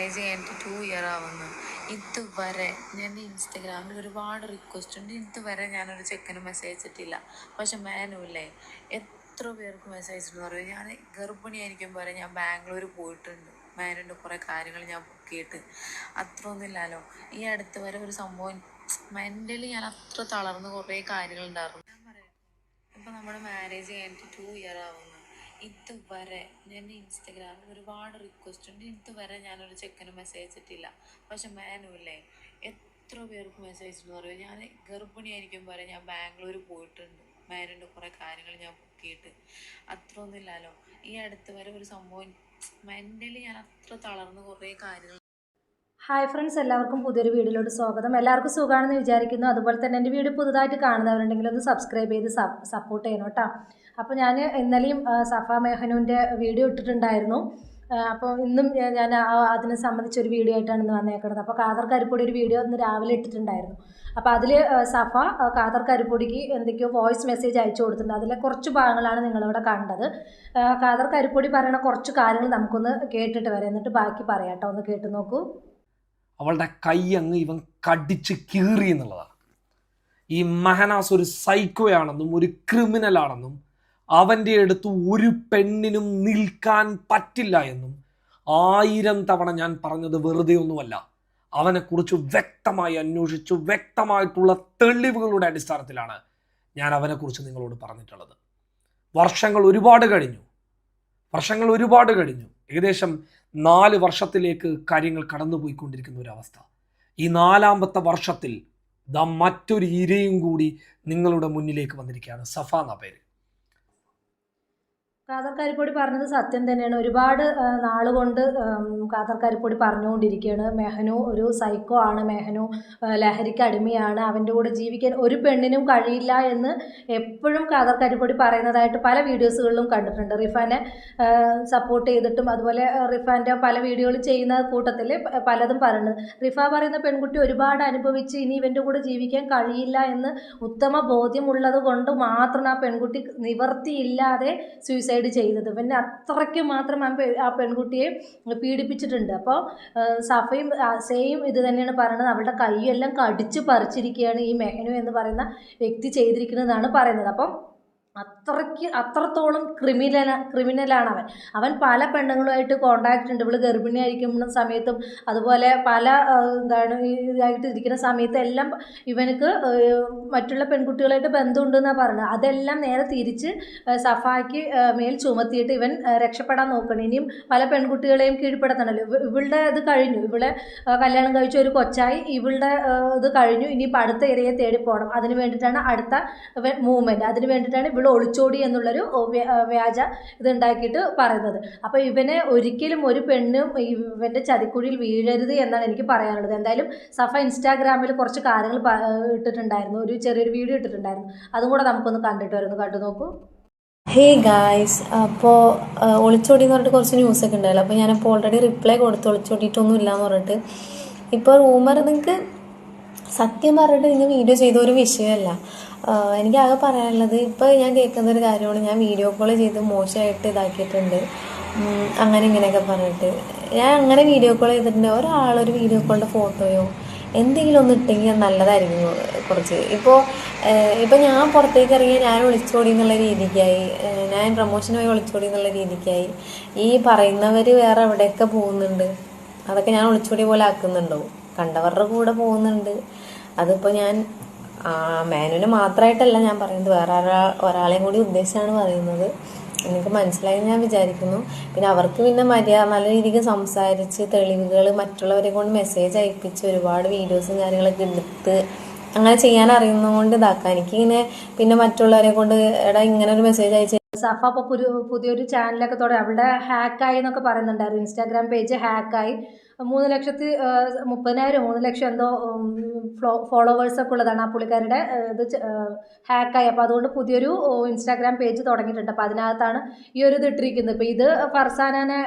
Marriage കഴിഞ്ഞിട്ട് two year ആവുന്നു. ഇതുവരെ ഞാൻ ഇൻസ്റ്റഗ്രാമിൽ ഒരുപാട് റിക്വസ്റ്റ് ഉണ്ട്. ഇതുവരെ ഞാനൊരു ചെക്കന് മെസ്സേജ് അയച്ചിട്ടില്ല പക്ഷെ മാനുവല്ലേ എത്ര പേർക്ക് മെസ്സേജ് അയച്ചിട്ടു പറയും ഞാൻ ഗർഭിണിയായിരിക്കുമ്പോൾ വരെ ഞാൻ ബാംഗ്ലൂർ പോയിട്ടുണ്ട്. മാനുന്റെ കുറേ കാര്യങ്ങൾ ഞാൻ ബുക്ക് അത്ര ഒന്നുമില്ലല്ലോ ഈ അടുത്ത് വരെ ഒരു സംഭവം മെന്റലി ഞാൻ അത്ര തളർന്ന് കുറേ കാര്യങ്ങളുണ്ടായിരുന്നു ഞാൻ പറയാം. ഇപ്പം നമ്മുടെ മാരേജ് കഴിഞ്ഞിട്ട് ടു ഇയർ ആവുന്നു. ഇതുവരെ ഞാൻ ഇൻസ്റ്റഗ്രാമിൽ ഒരുപാട് റിക്വസ്റ്റ് ഉണ്ട്. ഇതുവരെ ഞാനൊരു ചെക്കന് മെസ്സേജ് അയച്ചിട്ടില്ല. പക്ഷെ മാനുവല്ലേ എത്ര പേർക്ക് മെസ്സേജ് എന്ന് പറയും ഞാൻ ഗർഭിണിയായിരിക്കും വരെ ഞാൻ ബാംഗ്ലൂർ പോയിട്ടുണ്ട്. മാനുവിന്റെ കുറേ കാര്യങ്ങൾ ഞാൻ ബുക്ക് ചെയ്തിട്ട്. അത്രയൊന്നും ഒന്നുമില്ലല്ലോ ഈ അടുത്ത് വരെ ഒരു സംഭവം മെന്റലി ഞാൻ അത്ര തളർന്ന് കുറേ കാര്യങ്ങൾ ഹായ് ഫ്രണ്ട്സ് എല്ലാവർക്കും പുതിയൊരു വീഡിയോയിലോട്ട് സ്വാഗതം. എല്ലാവർക്കും സുഖമാണെന്ന് വിചാരിക്കുന്നു. അതുപോലെ തന്നെ എന്റെ വീഡിയോ പുതുതായിട്ട് കാണുന്നവരുണ്ടെങ്കിൽ ഒന്ന് സബ്സ്ക്രൈബ് ചെയ്ത് സപ്പോർട്ട് ചെയ്യണം കേട്ടോ. അപ്പോൾ ഞാൻ ഇന്നലെയും സഫ മെഹനുവിന്റെ വീഡിയോ ഇട്ടിട്ടുണ്ടായിരുന്നു. അപ്പോൾ ഇന്നും ഞാൻ- അതിനെ സംബന്ധിച്ചൊരു വീഡിയോ ആയിട്ടാണ് ഇന്ന് വന്നേക്കുന്നത് അപ്പോൾ കാതർ കരിപ്പൊടി ഒരു വീഡിയോ ഇന്ന് രാവിലെ ഇട്ടിട്ടുണ്ടായിരുന്നു. അപ്പോൾ അതിൽ സഫ കാതർ കരിപ്പൊടിക്ക് എന്തൊക്കെയോ വോയിസ് മെസ്സേജ് അയച്ചു കൊടുത്തിട്ടുണ്ട്. അതിലെ കുറച്ച് ഭാഗങ്ങളാണ് നിങ്ങളിവിടെ കണ്ടത്. കാതർ കരിപ്പൊടി പറയുന്ന കുറച്ച് കാര്യങ്ങൾ നമുക്കൊന്ന് കേട്ടിട്ട് വരാം. എന്നിട്ട് ബാക്കി പറയാം കേട്ടോ. ഒന്ന് കേട്ട് നോക്കൂ. അവളുടെ കൈ അങ്ങ് ഇവൻ കടിച്ച് കീറി എന്നുള്ളതാണ്. ഈ മഹനാസ് ഒരു സൈക്കോയാണെന്നും ഒരു ക്രിമിനൽ ആണെന്നും അവന്റെ അടുത്ത് ഒരു പെണ്ണിനും നിൽക്കാൻ പറ്റില്ല എന്നും ആയിരം തവണ ഞാൻ പറഞ്ഞത് വെറുതെ ഒന്നുമല്ല. അവനെക്കുറിച്ച് വ്യക്തമായി അന്വേഷിച്ചു വ്യക്തമായിട്ടുള്ള തെളിവുകളുടെ അടിസ്ഥാനത്തിലാണ് ഞാൻ അവനെക്കുറിച്ച് നിങ്ങളോട് പറഞ്ഞിട്ടുള്ളത്. വർഷങ്ങൾ ഒരുപാട് കഴിഞ്ഞു. വർഷങ്ങൾ ഒരുപാട് കഴിഞ്ഞു. ഏകദേശം നാല് വർഷത്തിലേക്ക് കാര്യങ്ങൾ കടന്നുപോയിക്കൊണ്ടിരിക്കുന്ന ഒരു അവസ്ഥ ഈ നാലാമത്തെ വർഷത്തിൽ ദാ മറ്റൊരു ഇരയും കൂടി നിങ്ങളുടെ മുന്നിലേക്ക് വന്നിരിക്കുകയാണ്. സഫ എന്ന പേര്. കരിപ്പൊടി പറഞ്ഞത് സത്യം തന്നെയാണ്. ഒരുപാട് നാളുകൊണ്ട് കരിപ്പൊടി പറഞ്ഞുകൊണ്ടിരിക്കുകയാണ് മെഹനു ഒരു സൈക്കോ ആണ്. മെഹനു ലഹരിക്ക് അടിമയാണ്. അവന്റെ കൂടെ ജീവിക്കാൻ ഒരു പെണ്ണിനും കഴിയില്ല എന്ന് എപ്പോഴും കരിപ്പൊടി പറയുന്നതായിട്ട് പല വീഡിയോസുകളിലും കണ്ടിട്ടുണ്ട്. റിഫാനെ സപ്പോർട്ട് ചെയ്തിട്ടും അതുപോലെ റിഫാന്റെ പല വീഡിയോകൾ ചെയ്യുന്ന കൂട്ടത്തിൽ പലതും പറയുന്നത്. റിഫ പറയുന്ന പെൺകുട്ടി ഒരുപാട് അനുഭവിച്ച് ഇനി ഇവന്റെ കൂടെ ജീവിക്കാൻ കഴിയില്ല എന്ന് ഉത്തമ ബോധ്യമുള്ളത് കൊണ്ട് മാത്രം ആ പെൺകുട്ടി നിവർത്തിയില്ലാതെ സൂയിസൈഡ് ചെയ്തത്. പിന്നെ അത്രയ്ക്ക് മാത്രം ആ ആ പെൺകുട്ടിയെ പീഡിപ്പിച്ചിട്ടുണ്ട്. അപ്പോൾ സഫയും സെയിം ഇത് തന്നെയാണ് പറയുന്നത്. അവളുടെ കൈയെല്ലാം കടിച്ച് പറിച്ചിരിക്കുകയാണ് ഈ മെഹനു എന്ന് പറയുന്ന വ്യക്തി ചെയ്തിരിക്കുന്നതാണ് പറയുന്നത്. അപ്പം അത്രയ്ക്ക് അത്രത്തോളം ക്രിമിനൽ ക്രിമിനലാണ് അവൻ അവൻ പല പെണ്ണുങ്ങളുമായിട്ട് കോണ്ടാക്റ്റ് ഉണ്ട്. ഇവൾ ഗർഭിണിയായിരിക്കുന്ന സമയത്തും അതുപോലെ പല എന്താണ് ഇതായിട്ട് ഇരിക്കുന്ന സമയത്ത് എല്ലാം ഇവനക്ക് മറ്റുള്ള പെൺകുട്ടികളായിട്ട് ബന്ധമുണ്ടെന്നാണ് പറയുന്നത് അതെല്ലാം നേരെ തിരിച്ച് സഫാക്ക് മേൽ ചുമത്തിയിട്ട് ഇവൻ രക്ഷപ്പെടാൻ നോക്കണം. ഇനിയും പല പെൺകുട്ടികളെയും കീഴ്പ്പെടുത്തണല്ലോ. ഇവളുടെ ഇത് കഴിഞ്ഞു. ഇവളെ കല്യാണം കഴിച്ച ഒരു കൊച്ചായി ഇവളുടെ ഇത് കഴിഞ്ഞു. ഇനിയിപ്പോൾ അടുത്ത ഇരയെ തേടി പോകണം അതിന് വേണ്ടിയിട്ടാണ് അടുത്ത മൂവ്മെന്റ് അതിന് വേണ്ടിയിട്ടാണ് ഇവൾ ഒളിച്ചോടി എന്നുള്ളൊരു വ്യാജ ഇതുണ്ടാക്കിയിട്ട് പറയുന്നത്. അപ്പോൾ ഇവനെ ഒരിക്കലും ഒരു പെണ്ണും ഇവന്റെ ചതിക്കുഴിയിൽ വീഴരുത് എന്നാണ് എനിക്ക് പറയാനുള്ളത്. എന്തായാലും സഫ ഇൻസ്റ്റാഗ്രാമിൽ കുറച്ച് കാര്യങ്ങൾ ഇട്ടിട്ടുണ്ടായിരുന്നു. ഒരു ചെറിയൊരു വീഡിയോ ഇട്ടിട്ടുണ്ടായിരുന്നു. അതും കൂടെ നമുക്കൊന്ന് കണ്ടിട്ട് വരുന്നു. കണ്ടു നോക്കൂ. ഹേ ഗായ്സ് അപ്പോൾ ഒളിച്ചോടി എന്ന് പറഞ്ഞിട്ട് കുറച്ച് ന്യൂസൊക്കെ ഉണ്ടായല്ലോ. അപ്പോൾ ഞാനപ്പോൾ ഓൾറെഡി റിപ്ലൈ കൊടുത്ത്. ഒളിച്ചോടിയിട്ടൊന്നും ഇല്ല എന്ന് പറഞ്ഞിട്ട്. ഇപ്പോൾ റൂമർ നിങ്ങൾക്ക് സത്യം പറഞ്ഞിട്ട് നിങ്ങൾ വീഡിയോ ചെയ്ത ഒരു വിഷയമല്ല. എനിക്കാകെ പറയാനുള്ളത് ഇപ്പോൾ ഞാൻ കേൾക്കുന്ന ഒരു കാര്യമാണ്. ഞാൻ വീഡിയോ കോൾ ചെയ്ത് മോശമായിട്ട് ഇതാക്കിയിട്ടുണ്ട്. അങ്ങനെ ഇങ്ങനെയൊക്കെ പറഞ്ഞിട്ട്. ഞാൻ അങ്ങനെ വീഡിയോ കോൾ ചെയ്തിട്ടുണ്ട്. ഒരാളൊരു വീഡിയോ കോളിന്റെ ഫോട്ടോയോ എന്തെങ്കിലും ഒന്ന് ഇട്ടെങ്കിൽ നല്ലതായിരിക്കും കുറച്ച്. ഇപ്പോൾ ഇപ്പോൾ ഞാൻ പുറത്തേക്ക് ഇറങ്ങിയ ഞാൻ ഒളിച്ചോടി എന്നുള്ള രീതിക്കായി. ഞാൻ പ്രൊമോഷനുമായി വിളിച്ചോടി എന്നുള്ള രീതിക്കായി. ഈ പറയുന്നവർ വേറെ എവിടെയൊക്കെ പോകുന്നുണ്ട്? അതൊക്കെ ഞാൻ ഒളിച്ചോടി പോലെ ആക്കുന്നുണ്ടോ? കണ്ടവരുടെ കൂടെ പോകുന്നുണ്ട്. അതിപ്പോൾ ഞാൻ മേനുവിന് മാത്രമായിട്ടല്ല ഞാൻ പറയുന്നത് വേറെ ഒരാ ഒരാളെയും കൂടി ഉദ്ദേശിച്ചാണ് പറയുന്നത്. എനിക്ക് മനസ്സിലായി ഞാൻ വിചാരിക്കുന്നു. പിന്നെ അവർക്ക് പിന്നെ മര്യാദ നല്ല രീതിക്ക് സംസാരിച്ച് തെളിവുകൾ മറ്റുള്ളവരെ കൊണ്ട് മെസ്സേജ് അയപ്പിച്ച് ഒരുപാട് വീഡിയോസും കാര്യങ്ങളൊക്കെ എടുത്ത് അങ്ങനെ ചെയ്യാൻ അറിയുന്നതുകൊണ്ട് ഇതാക്കാം. എനിക്കിങ്ങനെ പിന്നെ മറ്റുള്ളവരെ കൊണ്ട് എടാ ഇങ്ങനെ ഒരു മെസ്സേജ് അയച്ച് സഫ ഇപ്പോൾ പുതിയ പുതിയൊരു ചാനലൊക്കെ തുടങ്ങി അവളുടെ ഹാക്കായി എന്നൊക്കെ പറയുന്നുണ്ടായിരുന്നു. ഇൻസ്റ്റാഗ്രാം പേജ് ഹാക്കായി. മൂന്ന് ലക്ഷത്തി മുപ്പതിനായിരം മൂന്ന് ലക്ഷം എന്തോ ഫോളോവേഴ്സൊക്കെ ഉള്ളതാണ് ആ പുള്ളിക്കാരുടെ ഇത് ഹാക്കായി. അപ്പോൾ അതുകൊണ്ട് പുതിയൊരു ഇൻസ്റ്റാഗ്രാം പേജ് തുടങ്ങിയിട്ടുണ്ട്. അപ്പോൾ അതിനകത്താണ് ഈ ഒരു ഇത് ഇട്ടിരിക്കുന്നത്. ഇപ്പോൾ ഇത് ഫർസാനെ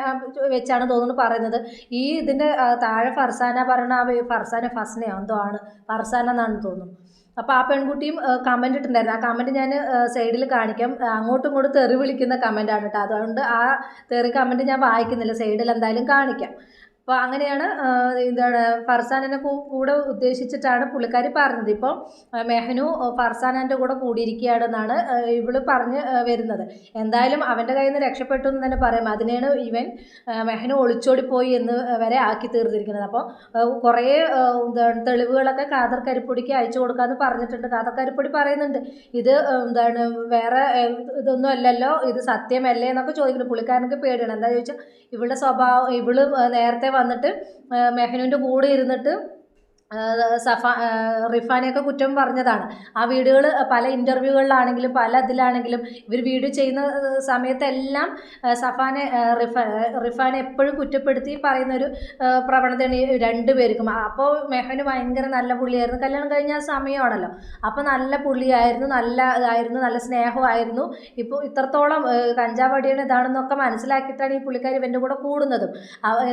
വെച്ചാണ് തോന്നുന്നു പറയുന്നത്. ഈ ഇതിന്റെ താഴെ ഫർസാന പറയുന്ന ആ ഫർസാന ഫസ്നയോ എന്തോ ആണ്. ഫർസാന എന്നാണ് തോന്നുന്നു. അപ്പോൾ ആ പെൺകുട്ടിയും കമന്റ് ഇട്ടിട്ടുണ്ടായിരുന്നു. ആ കമന്റ് ഞാൻ സൈഡിൽ കാണിക്കാം. അങ്ങോട്ടും ഇങ്ങോട്ടും തെറി വിളിക്കുന്ന കമന്റാണ് കേട്ടോ. അതുകൊണ്ട് ആ തെറി കമന്റ് ഞാൻ വായിക്കുന്നില്ല. സൈഡിൽ എന്തായാലും കാണിക്കാം. അപ്പോൾ അങ്ങനെയാണ് എന്താണ് ഫർസാനിനെ കൂടെ ഉദ്ദേശിച്ചിട്ടാണ് പുള്ളിക്കാരി പറഞ്ഞത്. ഇപ്പോൾ മെഹനു ഫർസാനന്റെ കൂടെ കൂടിയിരിക്കുകയാണെന്നാണ് ഇവൾ പറഞ്ഞ് വരുന്നത്. എന്തായാലും അവന്റെ കയ്യിൽ നിന്ന് രക്ഷപ്പെട്ടു എന്ന് തന്നെ പറയാം. അതിനെയാണ് ഇവൻ മെഹനു ഒളിച്ചോടിപ്പോയി എന്ന് വരെ ആക്കി തീർത്തിരിക്കുന്നത്. അപ്പോൾ കുറേ എന്താണ് തെളിവുകളൊക്കെ കാതർ കരിപ്പൊടിക്ക് അയച്ചു കൊടുക്കാമെന്ന് പറഞ്ഞിട്ടുണ്ട്. കാതർ കരിപ്പൊടി പറയുന്നുണ്ട് ഇത് എന്താണ് വേറെ ഇതൊന്നും അല്ലല്ലോ ഇത് സത്യമല്ലേ എന്നൊക്കെ ചോദിക്കുന്നു. പുള്ളിക്കാരനൊക്കെ പേടിയാണ്. എന്താ ചോദിച്ചാൽ ഇവളുടെ സ്വഭാവം ഇവൾ നേരത്തെ വന്നിട്ട് മെഹനുവിന്റെ കൂടെ ഇരുന്നിട്ട് സഫ റിഫാനെയൊക്കെ കുറ്റം പറഞ്ഞതാണ്. ആ വീഡിയോകൾ പല ഇന്റർവ്യൂകളിലാണെങ്കിലും പല ഇതിലാണെങ്കിലും ഇവർ വീഡിയോ ചെയ്യുന്ന സമയത്തെല്ലാം സഫാനെ റിഫ റിഫാനെ എപ്പോഴും കുറ്റപ്പെടുത്തി പറയുന്നൊരു ഒരു പ്രവണതയാണ് ഈ രണ്ടുപേർക്കും അപ്പോൾ മെഹന് ഭയങ്കര നല്ല പുള്ളിയായിരുന്നു. കല്യാണം കഴിഞ്ഞ സമയമാണല്ലോ. അപ്പോൾ നല്ല പുള്ളിയായിരുന്നു നല്ല ഇതായിരുന്നു നല്ല സ്നേഹമായിരുന്നു. ഇപ്പോൾ ഇത്രത്തോളം കഞ്ചാവടിയാണ് ഇതാണെന്നൊക്കെ മനസ്സിലാക്കിയിട്ടാണ് ഈ പുള്ളിക്കാരി ഇവന്റെ കൂടെ കൂടുന്നതും.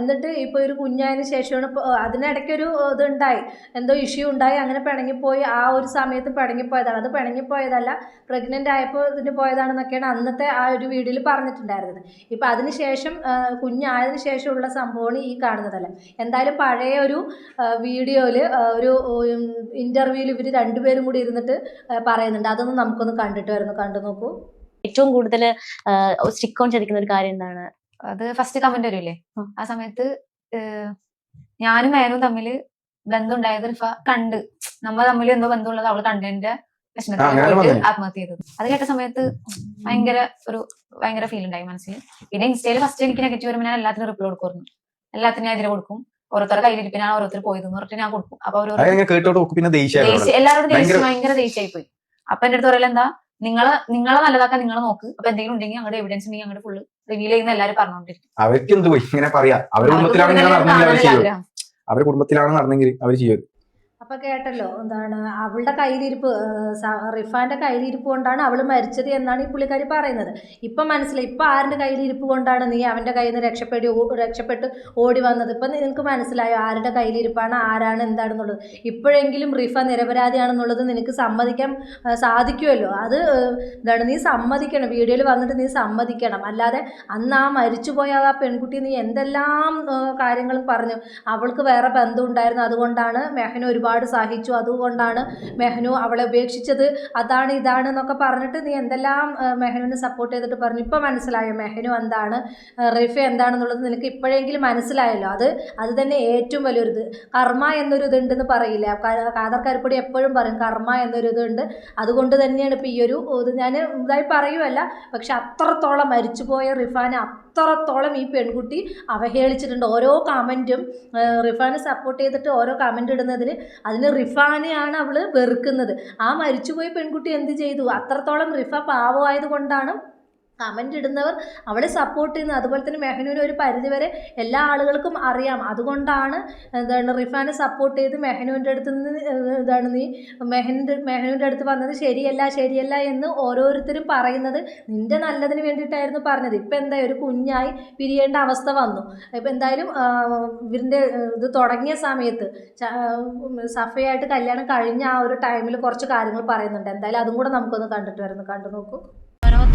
എന്നിട്ട് ഇപ്പോൾ ഒരു കുഞ്ഞായതിനു ശേഷമാണ് അതിനിടയ്ക്കൊരു ഇതുണ്ടായി. എന്തോ ഇഷ്യൂ ഉണ്ടായി. അങ്ങനെ പിണങ്ങിപ്പോയി. ആ ഒരു സമയത്ത് പിണങ്ങിപ്പോയതാണ്. അത് പിണങ്ങിപ്പോയതല്ല പ്രഗ്നന്റ് ആയപ്പോൾ ഇതിന് പോയതാണെന്നൊക്കെയാണ് അന്നത്തെ ആ ഒരു വീഡിയോയിൽ പറഞ്ഞിട്ടുണ്ടായിരുന്നത്. ഇപ്പം അതിന് ശേഷം ആ, കുഞ്ഞായതിനു ശേഷമുള്ള സംഭവമാണ് ഈ കാണുന്നതല്ല. എന്തായാലും പഴയ ഒരു വീഡിയോയിൽ ഒരു ഇന്റർവ്യൂവിൽ ഇവർ രണ്ടുപേരും കൂടി ഇരുന്നിട്ട് പറയുന്നുണ്ട്. അതൊന്നും നമുക്കൊന്ന് കണ്ടിട്ട് വരുന്നു. കണ്ടു നോക്കൂ. ഏറ്റവും കൂടുതൽ സ്റ്റിക്ക് ഓൺ ചതിക്കുന്ന ഒരു കാര്യം എന്താണ്? അത് ഫസ്റ്റ് കമന്റ് വരില്ലേ? ആ. സമയത്ത് ഞാനും മേനും തമ്മിൽ ബന്ധം ഉണ്ടായത് റിഫ കണ്ട്. നമ്മൾ തമ്മിൽ എന്തോ ബന്ധമുള്ളത് അവൾ കണ്ടതിന്റെ ആത്മഹത്യ ചെയ്തത്. അത് കേട്ട സമയത്ത് ഭയങ്കര ഒരു ഭയങ്കര ഫീൽ ഉണ്ടായി മനസ്സിൽ. പിന്നെ ഇൻസ്റ്റയിൽ ഫസ്റ്റ് എനിക്ക് നെഗറ്റീവ് വരുമ്പോൾ ഞാൻ എല്ലാത്തിനും റിപ്ലൈ കൊടുക്കുമായിരുന്നു. എല്ലാത്തിനും ഞാൻ എതിരെ കൊടുക്കും. ഓരോരുത്തരുടെ കയ്യിലിരിപ്പിനാണ് ഓരോരുത്തർ പോയതെന്ന് പറഞ്ഞിട്ട് ഞാൻ കൊടുക്കും. അപ്പൊ എല്ലാവരോടും ദേഷ്യം ഭയങ്കര ദേഷ്യമായി പോയി അപ്പൊ എന്റെ അടുത്ത് പറയല എന്താ? നിങ്ങളെ നിങ്ങളെ നല്ലതാക്കാൻ നിങ്ങൾ നോക്ക്. അപ്പൊ എന്തെങ്കിലും ഉണ്ടെങ്കിൽ അങ്ങോട്ട് എവിഡൻസ് ഉണ്ടെങ്കിൽ അങ്ങോട്ട് ഫുള്ള് റിവീൽ ചെയ്യുന്ന എല്ലാവരും പറഞ്ഞോണ്ടിരിക്കും. അവർക്ക് എന്ത് പോയി? ഇങ്ങനെ പറയാ. അവരുടെ അവരുടെ കുടുംബത്തിലാണ് നടന്നെങ്കിൽ അവർ ചെയ്യും അപ്പോൾ കേട്ടല്ലോ എന്താണ് അവളുടെ കയ്യിലിരിപ്പ് റിഫാന്റെ കയ്യിലിരിപ്പ് കൊണ്ടാണ് അവൾ മരിച്ചത് എന്നാണ് ഈ പുള്ളിക്കാരി പറയുന്നത്. ഇപ്പം മനസ്സിലായി ഇപ്പം ആരുടെ കയ്യിലിരിപ്പ് കൊണ്ടാണ് നീ അവന്റെ കയ്യിൽ നിന്ന് രക്ഷപ്പെടി രക്ഷപ്പെട്ട് ഓടി വന്നത്? ഇപ്പം നിനക്ക് മനസ്സിലായോ ആരുടെ കയ്യിലിരിപ്പാണ് ആരാണ് എന്താണെന്നുള്ളത്? ഇപ്പോഴെങ്കിലും റിഫ നിരപരാധിയാണെന്നുള്ളത് നിനക്ക് സമ്മതിക്കാൻ സാധിക്കുമല്ലോ. അത് എന്താണ് നീ സമ്മതിക്കണം വീഡിയോയിൽ വന്നിട്ട് നീ സമ്മതിക്കണം. അല്ലാതെ അന്ന് ആ മരിച്ചുപോയ ആ പെൺകുട്ടി നീ എന്തെല്ലാം കാര്യങ്ങളും പറഞ്ഞു. അവൾക്ക് വേറെ ബന്ധം ഉണ്ടായിരുന്നു. അതുകൊണ്ടാണ് മെഹന ഒരുപാട് സഹിച്ചു. അതുകൊണ്ടാണ് മെഹനു അവളെ ഉപേക്ഷിച്ചത്. അതാണ് ഇതാണ് എന്നൊക്കെ പറഞ്ഞിട്ട് നീ എന്തെല്ലാം മെഹനുവിനെ സപ്പോർട്ട് ചെയ്തിട്ട് പറഞ്ഞു. ഇപ്പം മനസ്സിലായോ മെഹനു എന്താണ്? റിഫ എന്താണെന്നുള്ളത് നിനക്ക് ഇപ്പോഴെങ്കിലും മനസ്സിലായല്ലോ. അത് അത് തന്നെ ഏറ്റവും വലിയൊരു ഇത് കർമ്മ എന്നൊരു ഇതുണ്ടെന്ന് പറയില്ല കാതർക്കാരിപ്പൊടി എപ്പോഴും പറയും കർമ്മ എന്നൊരു ഇതുണ്ട് അതുകൊണ്ട് തന്നെയാണ് ഇപ്പം ഈ ഒരു ഇത് ഞാൻ ഇതായി പറയുമല്ല പക്ഷെ അത്രത്തോളം മരിച്ചുപോയ റിഫാനെ അത്രത്തോളം ഈ പെൺകുട്ടി അവഹേളിച്ചിട്ടുണ്ട്. ഓരോ കമന്റും റിഫാനെ സപ്പോർട്ട് ചെയ്തിട്ട് ഓരോ കമന്റ് ഇടുന്നതിന് അതിന് റിഫാനെയാണ് അവൾ വെറുക്കുന്നത്. ആ മരിച്ചുപോയി പെൺകുട്ടി എന്ത് ചെയ്തു? അത്രത്തോളം റിഫ പാവമായത് കൊണ്ടാണ് കമന്റ് ഇടുന്നവർ അവളെ സപ്പോർട്ട് ചെയ്യുന്നത് അതുപോലെ തന്നെ മെഹനുവിനെ ഒരു പരിധിവരെ എല്ലാ ആളുകൾക്കും അറിയാം. അതുകൊണ്ടാണ് എന്താണ് റിഫാനെ സപ്പോർട്ട് ചെയ്ത് മെഹനുവിന്റെ അടുത്ത് നിന്ന് ഇതാണ് നീ മെഹന്റെ മെഹനുവിന്റെ അടുത്ത് വന്നത് ശരിയല്ല ശരിയല്ല എന്ന് ഓരോരുത്തരും പറയുന്നത് നിന്റെ നല്ലതിന് വേണ്ടിയിട്ടായിരുന്നു പറഞ്ഞത്. ഇപ്പം എന്താ ഒരു കുഞ്ഞായി പിരിയേണ്ട അവസ്ഥ വന്നു. ഇപ്പം എന്തായാലും ഇവരിന്റെ ഇത് തുടങ്ങിയ സമയത്ത് സഫയായിട്ട് കല്യാണം കഴിഞ്ഞ ആ ഒരു ടൈമിൽ കുറച്ച് കാര്യങ്ങൾ പറയുന്നുണ്ട്. എന്തായാലും അതും കൂടെ നമുക്കൊന്ന് കണ്ടിട്ട് വരുന്നു കണ്ടു നോക്കൂ.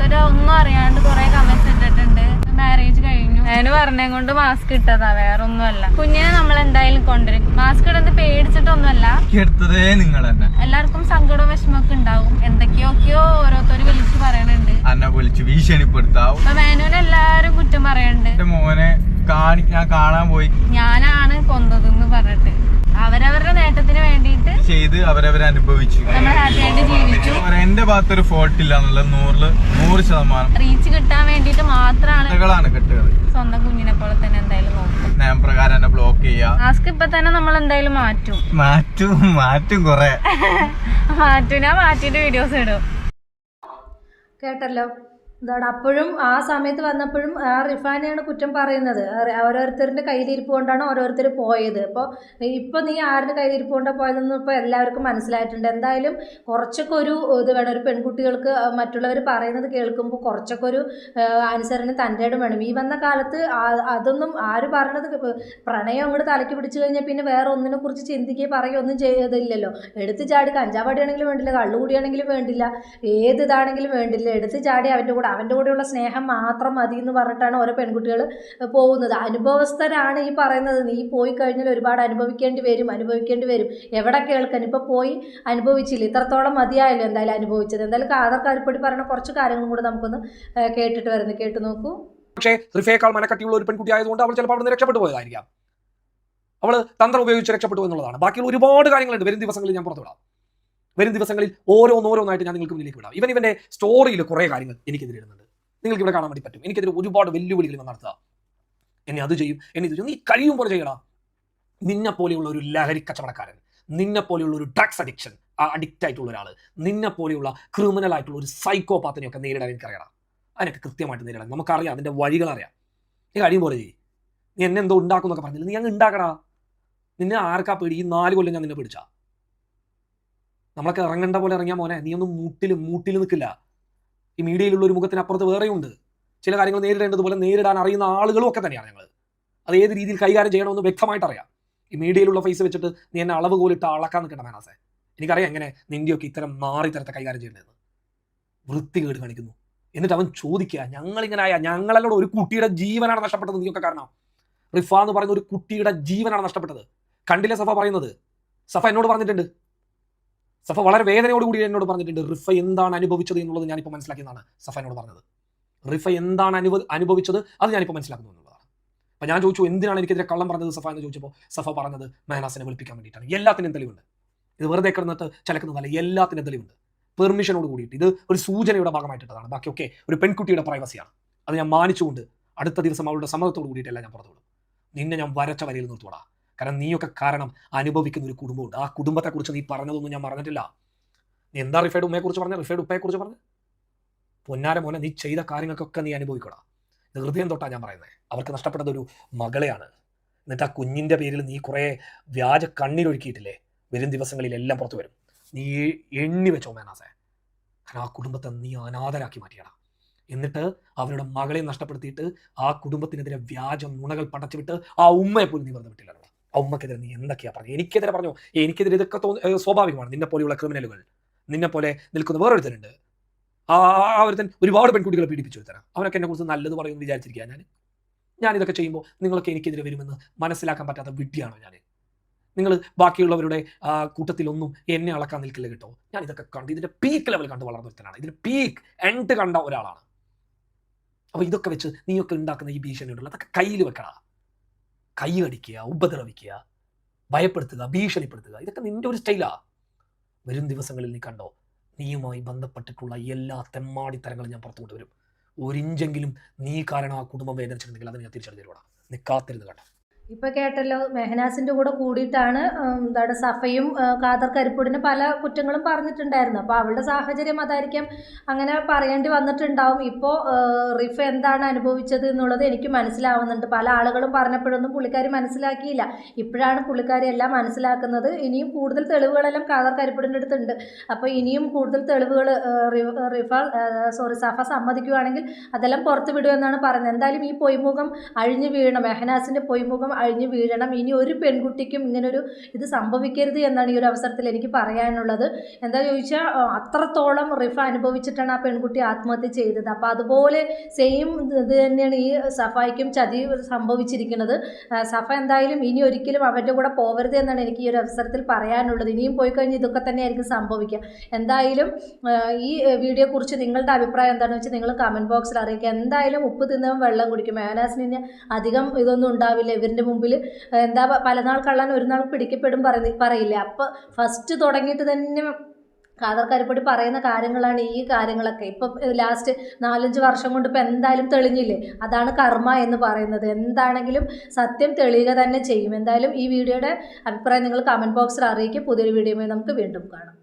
ഓരോരുത്തരും ഒന്നും അറിയാണ്ട് കുറെ കമന്റ്സ് ഇട്ടിട്ടുണ്ട്. മാരേജ് കഴിഞ്ഞു. ഞാൻ പറഞ്ഞേ കൊണ്ട് മാസ്ക് ഇട്ടതാ വേറെ ഒന്നുമല്ല കുഞ്ഞിനെ നമ്മൾ എന്തായാലും കൊണ്ടുവരും. മാസ്ക് ഇടുന്നത് പേടിച്ചിട്ടൊന്നുമല്ല. എടുത്തതേ നിങ്ങൾ തന്നെ എല്ലാവർക്കും സങ്കടവും വിഷമമൊക്കെ ഉണ്ടാവും. എന്തൊക്കെയൊക്കെയോ ഓരോരുത്തർ വിളിച്ചു പറയണുണ്ട്. അന്നെ വിളിച്ച് ഭീഷണിപ്പെടുത്താവും. അപ്പൊ മേനുവിനെ എല്ലാരും കുറ്റം പറയണ്ട്. മോനെ ഞാൻ കാണാൻ പോയി. ഞാനാണ് കൊന്നതെന്ന് പറഞ്ഞിട്ട്. അവരവരുടെ നേട്ടത്തിന് വേണ്ടിയിട്ട് ചെയ്ത് അവരവരെ അനുഭവിച്ചു നമ്മൾ ഹാപ്പി ആയിട്ട് ജീവിച്ചു എന്റെ ഭാഗത്തൊരു ഫോൾട്ട് ഇല്ല എന്നുള്ളത് നൂറിൽ നൂറ് ശതമാനം. റീച്ച് കിട്ടാൻ വേണ്ടിട്ട് മാത്രമാണ് കെട്ടുകൾ സ്വന്തം കുഞ്ഞിനെ പോലെ തന്നെ എന്തായാലും നോക്കും. നിയമപ്രകാരം എന്നെ ബ്ലോക്ക് ചെയ്യാ. മാസ്ക് ഇപ്പൊ തന്നെ നമ്മൾ എന്തായാലും മാറ്റും. മാറ്റും മാറ്റും കൊറേ. മാറ്റും. ഞാൻ മാറ്റിട്ട് വീഡിയോസ് ഇടും. കേട്ടല്ലോ. എന്താണ് അപ്പോഴും ആ സമയത്ത് വന്നപ്പോഴും ആ റിഫാനെയാണ് കുറ്റം പറയുന്നത്. ഓരോരുത്തരുടെ കയ്യിലിരിപ്പ് കൊണ്ടാണ് ഓരോരുത്തർ പോയത്. അപ്പോൾ ഇപ്പോൾ നീ ആരുടെ കയ്യിലിരിപ്പ് കൊണ്ടാണ് പോയതെന്ന് ഇപ്പോൾ എല്ലാവർക്കും മനസ്സിലായിട്ടുണ്ട്. എന്തായാലും കുറച്ചൊക്കെ ഒരു ഇത് വേണം. ഒരു പെൺകുട്ടികൾക്ക് മറ്റുള്ളവർ പറയുന്നത് കേൾക്കുമ്പോൾ കുറച്ചൊക്കെ ഒരു അനുസരണം തന്റെ വേണം. ഈ വന്ന കാലത്ത് അതൊന്നും ആര് പറഞ്ഞത് പ്രണയം അങ്ങോട്ട് തലയ്ക്ക് പിടിച്ചു കഴിഞ്ഞാൽ പിന്നെ വേറെ ഒന്നിനെ കുറിച്ച് ചിന്തിക്കുകയോ പറയുകയോ ഒന്നും ചെയ്തില്ലല്ലോ എടുത്ത് ചാടി കഞ്ചാവടിയാണെങ്കിലും വേണ്ടില്ല കള്ളുകൂടിയാണെങ്കിലും വേണ്ടില്ല ഏത് ഇതാണെങ്കിലും വേണ്ടില്ല. എടുത്ത് ചാടി അവന്റെ കൂടെ അവന്റെ കൂടെയുള്ള സ്നേഹം മാത്രം മതി എന്ന് പറഞ്ഞിട്ടാണ് ഓരോ പെൺകുട്ടികൾ പോകുന്നത്. അനുഭവസ്ഥരാണ് ഈ പറയുന്നത്. നീ പോയി കഴിഞ്ഞാൽ ഒരുപാട് അനുഭവിക്കേണ്ടി വരും അനുഭവിക്കേണ്ടി വരും. എവിടെ കേൾക്കാൻ? ഇപ്പോൾ പോയി അനുഭവിച്ചില്ല? ഇത്രത്തോളം മതിയായല്ലോ എന്തായാലും അനുഭവിച്ചത്. എന്തായാലും കാതർ കരിപ്പൊടി പറയുന്ന കുറച്ച് കാര്യങ്ങളും കൂടെ നമുക്കൊന്ന് കേട്ടിട്ട് വരുന്നു. കേട്ട് നോക്കൂ. പക്ഷേ റിഫയേക്കാൾ മനക്കട്ടിയുള്ള ഒരു പെൺകുട്ടി ആയതുകൊണ്ട് അവൾ ചിലപ്പോൾ അവിടെ രക്ഷപ്പെട്ടു പോയതായിരിക്കാം. അവൾ തന്ത്രം ഉപയോഗിച്ച് രക്ഷപ്പെട്ടു എന്നുള്ളതാണ്. ബാക്കിയുള്ള ഒരുപാട് കാര്യങ്ങളുണ്ട്. വരും ദിവസങ്ങളിൽ ഞാൻ പുറത്തു വിടാം വരും ദിവസങ്ങളിൽ ഓരോന്നോരോന്നായിട്ട് ഞാൻ നിങ്ങൾക്ക് മുന്നിലേക്ക് വിടാം. ഇവൻ ഇവന്റെ സ്റ്റോറിയിൽ കുറേ കാര്യങ്ങൾ എനിക്കെതിരെ ഇടുന്നുണ്ട്. നിങ്ങൾക്ക് ഇവിടെ കാണാൻ വേണ്ടി പറ്റും. എനിക്കെതിരെ ഒരുപാട് വെല്ലുവിളികൾ ഇവൻ നടത്തുക. എന്നെ അത് ചെയ്യും എന്നെ ഇത് ചെയ്യും. നീ കഴിയും പോലെ ചെയ്യടാ. നിന്നെ പോലെയുള്ള ഒരു ലഹരി കച്ചവടക്കാരൻ നിന്നെ പോലെയുള്ള ഒരു ഡ്രഗ്സ് അഡിക്ഷൻ അഡിക്റ്റ് ആയിട്ടുള്ള ഒരാൾ നിന്നെ പോലെയുള്ള ക്രിമിനൽ ആയിട്ടുള്ള ഒരു സൈക്കോ സൈക്കോപാത്തിനെയൊക്കെ നേരിടാൻ എനിക്കറിയണം. അതിനൊക്കെ കൃത്യമായിട്ട് നേരിടാൻ. നമുക്കറിയാം അതിന്റെ വഴികൾ അറിയാം നീ കഴിയും പോലെ ചെയ്യും. നീ എന്നെ എന്തോ ഉണ്ടാക്കുന്നൊക്കെ പറഞ്ഞില്ല? നീ അങ്ങ് ഉണ്ടാക്കടാ. നിന്നെ ആർക്കാ പേടി? ഈ നാല് കൊല്ലം ഞാൻ നിന്നെ പിടിച്ച. നമ്മളൊക്കെ ഇറങ്ങേണ്ട പോലെ ഇറങ്ങിയാൽ മോനെ നീ ഒന്നും മൂട്ടിൽ മൂട്ടിൽ നിൽക്കില്ല. ഈ മീഡിയയിലുള്ള ഒരു മുഖത്തിന് അപ്പുറത്ത് വേറെയുണ്ട്. ചില കാര്യങ്ങൾ നേരിടേണ്ടതുപോലെ നേരിടാൻ അറിയുന്ന ആളുകളും ഒക്കെ തന്നെയാണ് ഞങ്ങൾ അത് ഏത് രീതിയിൽ കൈകാര്യം ചെയ്യണമെന്ന് വ്യക്തമായിട്ട് അറിയാം. ഈ മീഡിയയിലുള്ള ഫേസ് വെച്ചിട്ട് നീ എന്നെ അളവ് പോലിട്ട് അളക്കാൻ നിൽക്കണ്ട മേനാസെ. എനിക്കറിയാം എങ്ങനെ നിന്റെയൊക്കെ ഇത്തരം മാറി തരത്തെ കൈകാര്യം ചെയ്യേണ്ടതെന്ന്. വൃത്തികേട് കാണിക്കുന്നു. എന്നിട്ട് അവൻ ചോദിക്കുക ഞങ്ങളിങ്ങനെ ആയ ഞങ്ങളല്ലോട് ഒരു കുട്ടിയുടെ ജീവനാണ് നഷ്ടപ്പെട്ടത് നീയൊക്കെ കാരണം? റിഫ എന്ന് പറയുന്ന ഒരു കുട്ടിയുടെ ജീവനാണ് നഷ്ടപ്പെട്ടത്. കണ്ടില്ല സഫ പറയുന്നത്? സഫ എന്നോട് പറഞ്ഞിട്ടുണ്ട് സഫ വളരെ വേദനയോടുകൂടി എന്നോട് പറഞ്ഞിട്ടുണ്ട് റിഫ എന്താണ് അനുഭവിച്ചത് എന്നുള്ളത് ഞാനിപ്പോൾ മനസ്സിലാക്കിയതാണ് സഫ എന്നോട് പറഞ്ഞത്. റിഫ എന്താണ് അനുഭവ അനുഭവിച്ചത് അത് ഞാനിപ്പോൾ മനസ്സിലാക്കുന്നു എന്നുള്ളതാണ്. അപ്പം ഞാൻ ചോദിച്ചു എന്തിനാണ് എനിക്കെതിരെ കള്ളം പറഞ്ഞത് സഫ എന്ന് ചോദിച്ചപ്പോൾ സഫ പറഞ്ഞത് മെഹനാസിനെ വിളിപ്പിക്കാൻ വേണ്ടിയിട്ടാണ്. എല്ലാത്തിനും തെളിവുണ്ട്. ഇത് വെറുതെ കിടന്നിട്ട് ചലക്കുന്നതല്ല എല്ലാത്തിനും തെളിവുണ്ട്. പെർമിഷനോട് കൂടിയിട്ട് ഇത് ഒരു സൂചനയുടെ ഭാഗമായിട്ടിട്ടതാണ്. ബാക്കിയൊക്കെ ഒരു പെൺകുട്ടിയുടെ പ്രൈവസിയാണ്. അത് ഞാൻ മാനിച്ചുകൊണ്ട് അടുത്ത ദിവസം അവളുടെ സമ്മതത്തോട് കൂടിയിട്ടല്ല ഞാൻ പുറത്തു നിന്നെ ഞാൻ വരച്ച വരയിൽ നിർത്തുവാടാ. കാരണം നീയൊക്കെ കാരണം അനുഭവിക്കുന്ന ഒരു കുടുംബമുണ്ട്. ആ കുടുംബത്തെക്കുറിച്ച് നീ പറഞ്ഞതൊന്നും ഞാൻ പറഞ്ഞിട്ടില്ല നീ എന്താ റിഫൈഡ് ഉമ്മയെക്കുറിച്ച് പറഞ്ഞ? റിഫൈഡ് ഉപ്പയെ കുറിച്ച് പറഞ്ഞു? പൊന്നാര മോനെ നീ ചെയ്ത കാര്യങ്ങൾക്കൊക്കെ നീ അനുഭവിക്കണം ഇത് ഹൃദയം തൊട്ടാ ഞാൻ പറയുന്നത് അവർക്ക് നഷ്ടപ്പെട്ടത് ഒരു മകളെയാണ്. എന്നിട്ട് ആ കുഞ്ഞിന്റെ പേരിൽ നീ കുറേ വ്യാജ കണ്ണീരൊഴുക്കിയിട്ടില്ലേ വരും ദിവസങ്ങളിലെല്ലാം പുറത്തു വരും. നീ എണ്ണി വെച്ചോ മേനാസേ. കാരണം ആ കുടുംബത്തെ നീ അനാഥരാക്കി മാറ്റിയടാ. എന്നിട്ട് അവരുടെ മകളെ നഷ്ടപ്പെടുത്തിയിട്ട് ആ കുടുംബത്തിനെതിരെ വ്യാജ നുണകൾ പടച്ചുവിട്ട് ആ ഉമ്മയെ പോലും നീ വെറുതെ വിട്ടില്ല ആ നീ എന്തൊക്കെയാ പറഞ്ഞു? എനിക്കെതിരെ പറഞ്ഞു? എനിക്കെതിരെ ഇതൊക്കെ തോന്നി സ്വാഭാവികമാണ്. നിന്നെ പോലെയുള്ള ക്രിമിനലുകൾ നിന്നെ പോലെ നിൽക്കുന്ന വേറൊരുത്തനുണ്ട് ആ ഒരുത്തൻ ഒരുപാട് പെൺകുട്ടികളെ പീഡിപ്പിച്ചു ഒരുത്തരാ. അവനൊക്കെ എന്നെ കുറിച്ച് നല്ലത് പറയുമെന്ന് വിചാരിച്ചിരിക്കുക ഞാൻ ഞാൻ ഇതൊക്കെ ചെയ്യുമ്പോൾ നിങ്ങളൊക്കെ എനിക്കെതിരെ വരുമെന്ന് മനസ്സിലാക്കാൻ പറ്റാത്ത വിഡ്ഢിയാണോ ഞാൻ നിങ്ങൾ ബാക്കിയുള്ളവരുടെ കൂട്ടത്തിലൊന്നും എന്നെ അളക്കാൻ നിൽക്കില്ല കേട്ടോ. ഞാൻ ഇതൊക്കെ കണ്ട് ഇതിന്റെ പീക്ക് ലെവൽ കണ്ട് വളർന്ന ഒരുത്തനാണ്. ഇതിന്റെ പീക്ക് എൻഡ് കണ്ട ഒരാളാണ്. അപ്പോൾ ഇതൊക്കെ വെച്ച് നീയൊക്കെ ഉണ്ടാക്കുന്ന ഈ ഭീഷണി ഉണ്ടല്ലോ അതൊക്കെ കയ്യിൽ വെക്കടാ. കൈ കടിക്കുക ഉപദ്രവിക്കുക ഭയപ്പെടുത്തുക ഭീഷണിപ്പെടുത്തുക. ഇതൊക്കെ നിന്റെ ഒരു സ്റ്റൈലാ വരും ദിവസങ്ങളിൽ നീ കണ്ടോ നീയുമായി ബന്ധപ്പെട്ടിട്ടുള്ള എല്ലാ തെമ്മാടിത്തരങ്ങളും ഞാൻ പുറത്തു കൊണ്ടുവരും ഒരിഞ്ചെങ്കിലും നീ കാരണം ആ കുടുംബം വേദനിച്ചിട്ടുണ്ടെങ്കിൽ അത് ഞാൻ തിരിച്ചറിഞ്ഞു തരുവാണ് നീ കാത്തിരുന്ന് കണ്ട. ഇപ്പൊ കേട്ടല്ലോ മെഹനാസിന്റെ കൂടെ കൂടിയിട്ടാണ് എന്താണ് സഫയും കാദർ കരിപ്പൊടിന് പല കുറ്റങ്ങളും പറഞ്ഞിട്ടുണ്ടായിരുന്നു. അപ്പോൾ അവളുടെ സാഹചര്യം അതായിരിക്കും അങ്ങനെ പറയേണ്ടി വന്നിട്ടുണ്ടാവും. ഇപ്പോൾ റിഫ എന്താണ് അനുഭവിച്ചത് എന്നുള്ളത് എനിക്ക് മനസ്സിലാവുന്നുണ്ട്. പല ആളുകളും പറഞ്ഞപ്പോഴൊന്നും പുള്ളിക്കാരി മനസ്സിലാക്കിയില്ല. ഇപ്പോഴാണ് പുള്ളിക്കാരി എല്ലാം മനസ്സിലാക്കുന്നത്. ഇനിയും കൂടുതൽ തെളിവുകളെല്ലാം ഖാദർ കരിപ്പൂടിന്റെ അടുത്തുണ്ട്. അപ്പോൾ ഇനിയും കൂടുതൽ തെളിവുകൾ റിഫ സോറി സഫ സമ്മതിക്കുകയാണെങ്കിൽ അതെല്ലാം പുറത്ത് വിടുമെന്നാണ് പറയുന്നത്. എന്തായാലും ഈ പൊയ്മുഖം അഴിഞ്ഞു വീഴണം മെഹനാസിന്റെ പൊയ്മുഖം അഴിഞ്ഞു വീഴണം. ഇനി ഒരു പെൺകുട്ടിക്കും ഇങ്ങനൊരു ഇത് സംഭവിക്കരുത് എന്നാണ് ഈ ഒരു അവസരത്തിൽ എനിക്ക് പറയാനുള്ളത്. എന്താ ചോദിച്ചാൽ അത്രത്തോളം റിഫ അനുഭവിച്ചിട്ടാണ് ആ പെൺകുട്ടി ആത്മഹത്യ ചെയ്തത്. അപ്പോൾ അതുപോലെ സെയിം ഇത് തന്നെയാണ് ഈ സഫായിക്കും ചതി സംഭവിച്ചിരിക്കുന്നത്. സഫ എന്തായാലും ഇനി ഒരിക്കലും അവരുടെ കൂടെ പോകരുത് എന്നാണ് എനിക്ക് ഈ ഒരു അവസരത്തിൽ പറയാനുള്ളത്. ഇനിയും പോയി കഴിഞ്ഞാൽ ഇതൊക്കെ തന്നെയായിരിക്കും സംഭവിക്കുക. എന്തായാലും ഈ വീഡിയോ കുറിച്ച് നിങ്ങളുടെ അഭിപ്രായം എന്താണെന്ന് വെച്ചാൽ നിങ്ങൾ കമന്റ് ബോക്സിൽ അറിയിക്കുക. എന്തായാലും ഉപ്പ് തിന്നവൻ വെള്ളം കുടിക്കും. മേനാസിന് അധികം ഇതൊന്നും ഉണ്ടാവില്ല. ഇവരുടെ മുമ്പിൽ എന്താ പലനാൾ കള്ളൻ ഒരു നാൾ പിടിക്കപ്പെടും പറയുന്ന പറയില്ലേ? അപ്പോൾ ഫസ്റ്റ് തുടങ്ങിയിട്ട് തന്നെ ഖാദർ കരുപ്പടി പറയുന്ന കാര്യങ്ങളാണ് ഈ കാര്യങ്ങളൊക്കെ. ഇപ്പം ലാസ്റ്റ് നാലഞ്ച് വർഷം കൊണ്ട് ഇപ്പം എന്തായാലും തെളിഞ്ഞില്ലേ? അതാണ് കർമ്മ എന്ന് പറയുന്നത്. എന്താണെങ്കിലും സത്യം തെളിയുക തന്നെ ചെയ്യും. എന്തായാലും ഈ വീഡിയോയുടെ അഭിപ്രായം നിങ്ങൾ കമന്റ് ബോക്സിൽ അറിയിക്കും. പുതിയൊരു വീഡിയോയുമായി നമുക്ക് വീണ്ടും കാണാം.